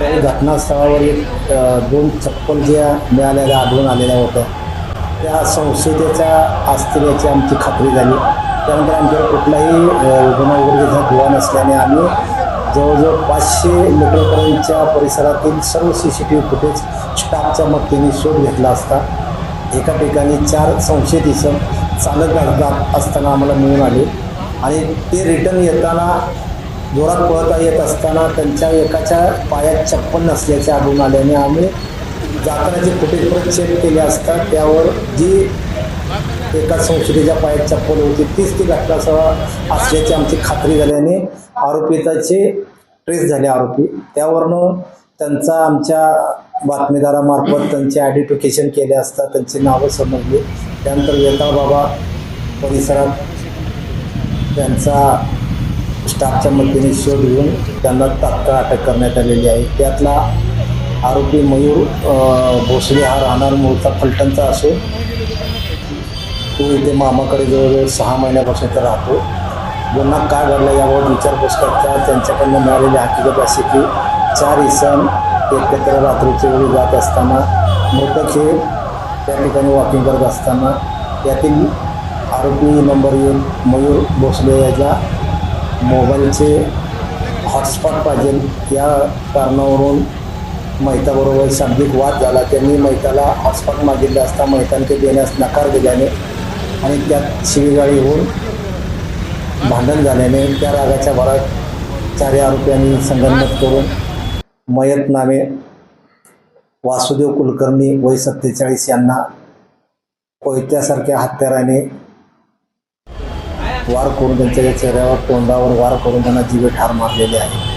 घटनास्थळावर एक दोन चप्पल ज्या मिळालेल्या आढळून आलेल्या होत्या. त्या संसदेच्या असतील आमची खात्री झाली. त्यानंतर आमच्याकडे कुठलाही अ, गुन्हा वगैरेचा दुवा नसल्याने आम्ही जवळजवळ पाचशे मीटरपर्यंतच्या परिसरातील सर्व C C T V footage स्टाफच्या मदतीने शोध घेतला असता. एका ठिकाणी चार संशयित इसम चालत जात असताना आम्हाला मिळून आले. आणि ते रिटर्न येताना जोरात पळता येत असताना त्यांच्या एकाच्या पायात चप्पल नसल्याचे आढळून आल्याने आम्ही जातानाचे फुटेज परत चेक केले असता त्यावर जी एका संशयितेच्या पायात चप्पल होती तीच ती घटनासह असल्याची आमची खात्री झाल्याने आरोपिताचे ट्रेस झाले आरोपी. त्यावरनं त्यांचा आमच्या बातमीदारामार्फत त्यांचे आयडेंटिफिकेशन केले असता त्यांची नावं समजली. त्यानंतर वेताळ बाबा परिसरात त्यांचा स्टाफच्या मदतीने शोध घेऊन त्यांना तात्काळ अटक करण्यात आलेली आहे. त्यातला आरोपी मयूर भोसले हा राहणार मूळचा फलटणचा असून तो इथे मामाकडे जवळजवळ सहा महिन्यापासून तर राहतो. गुन्हा का घडला याबाबत विचारपूस करता त्यांच्याकडनं मिळालेली हकीकत अशी की चार इसम एकत्र रात्रीच्या वेळी जात असताना मृतक हे त्या ठिकाणी वॉकिंग करत असताना त्यातील आरोपी नंबर एक मयूर भोसले याचा मोबाईलचे हॉटस्पॉट पाहिजे. या कारणावरून मैताबरोबर शाब्दिक वाद झाला. त्यांनी मैताला हॉटस्पॉट मागितले असता मैताने ते देण्यास नकार दिल्याने आणि त्यात शिवीगाळी होऊन भांडण झाल्याने त्या रागाच्या भरात चारही आरोपींनी संगनमत करून मयत नामे वासुदेव कुलकर्णी वय सत्तेचाळीस यांना कोयत्यासारख्या हत्याराने वार करून त्यांच्या चेहऱ्यावर तोंडावर वार करून त्यांना जीवे ठार मारलेले आहे